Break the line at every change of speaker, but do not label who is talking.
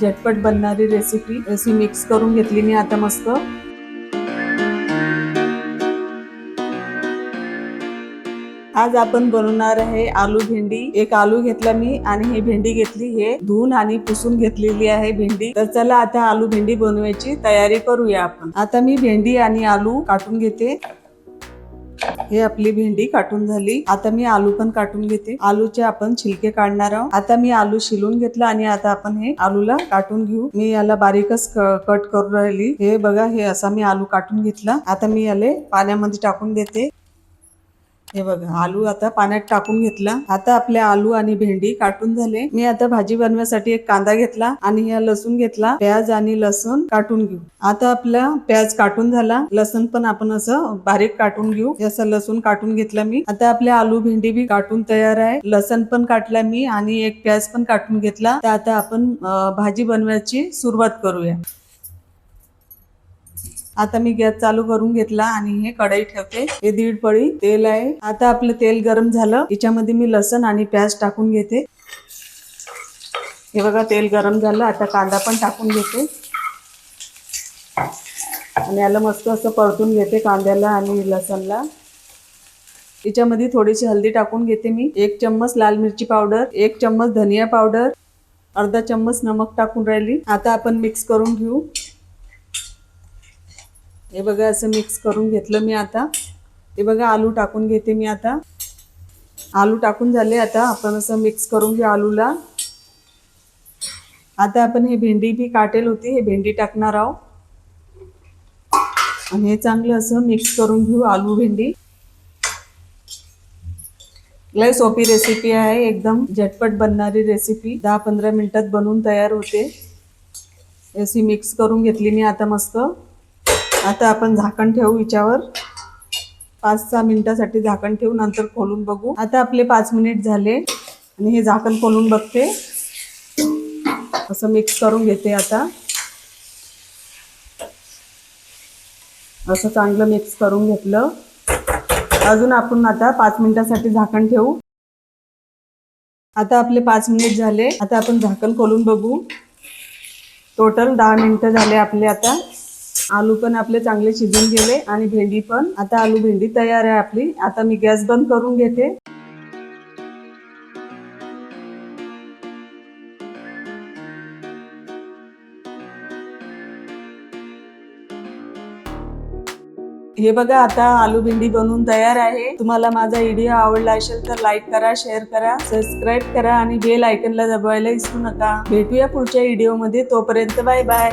झटपट बनणारी रेसिपी अशी मिक्स करून घेतली मी आता मस्त. आज आपण बनवणार आहे आलू भेंडी. एक आलू घेतला मी आणि ही भेंडी घेतली. हे धुवून आणि पुसून घेतलेली आहे भेंडी. तर चला आता आलू भेंडी बनवायची तयारी करूया आपण. आता मी भेंडी आणि आलू काटून घेते. हे आपली भेंडी काटून झाली. आता मी आलू पण काटून घेते. आलूचे आपण छिलके काढणार आहोत. आता मी आलू शिलून घेतला आणि आता आपण हे आलूला काटून घेऊ. मी याला बारीकच कट करून राहिली. हे बघा हे असा मी आलू काटून घेतला. आता मी याले पाण्यामध्ये टाकून देते. हे बघा आलू आता पाण्यात टाकून घेतला. आता आपल्या आलू आणि भेंडी काटून झाले. मी आता भाजी बनवण्यासाठी एक कांदा घेतला आणि या लसूण घेतला. प्याज आणि लसूण काटून घेऊ. आता आपला प्याज काटून झाला. लसूण पण आपण असं बारीक काटून घेऊ. हे असं लसूण काटून घेतला मी. आता आपल्या आलू भेंडी बी काटून तयार आहे. लसण पण काटला मी आणि एक प्याज पण काटून घेतला. तर आता आपण भाजी बनवायची सुरुवात करूया. आता मी गॅस चालू करून घेतला आणि हे कढई ठेवते. हे दीड पळी तेल आहे. आता आपलं तेल गरम झालं. याच्यामध्ये मी लसण आणि प्याज टाकून घेते. हे बघा तेल गरम झालं. आता कांदा पण टाकून घेते. आणि याला मस्त असं परतून घेते कांद्याला आणि लसणला. याच्यामध्ये थोडीशी हल्दी टाकून घेते मी. एक चम्मच लाल मिरची पावडर एक चम्मच धनिया पावडर अर्धा चम्मच नमक टाकून राहिली. आता आपण मिक्स करून घेऊ. हे बघा असं मिक्स करून घेतलं मी आता. हे बघा आलू टाकून घेते मी आता. आलू टाकून झाले आता. आपण असं मिक्स करून घेऊ आलूला. आता आपण हे भेंडी बी काटेल होती. हे भेंडी टाकणार आहोत. आणि हे चांगलं असं मिक्स करून घेऊ आलू भेंडी. लय सोपी रेसिपी आहे. एकदम झटपट बनणारी रेसिपी दहा पंधरा मिनटात बनवून तयार होते. अशी मिक्स करून घेतली मी आता मस्त. आता आपण झाकण ठेवू हिच्यावर. पाच सहा मिनिटासाठी झाकण ठेवू नंतर खोलून बघू. आता आपले पाच मिनिट झाले आणि हे झाकण खोलून बघते. असं मिक्स करून घेते आता. असं चांगलं मिक्स करून घेतलं. अजून आपण आता पाच मिनिटासाठी झाकण ठेवू. आता आपले पाच मिनिट झाले. आता आपण झाकण खोलून बघू. टोटल दहा मिनिटं झाले आपले आता. आलू पण आपले चांगले शिजून गेले आणि भेंडी पण. आता आलू भेंडी तयार आहे आपली. आता मी गॅस बंद करून घेते. हे बघा आता आलू भेंडी बनवून तयार आहे. तुम्हाला माझा व्हिडिओ आवडला असेल तर लाईक करा शेअर करा सबस्क्राईब करा आणि बेल आयकनला दबावायला विसरू नका. भेटूया पुढच्या व्हिडिओमध्ये. तोपर्यंत बाय बाय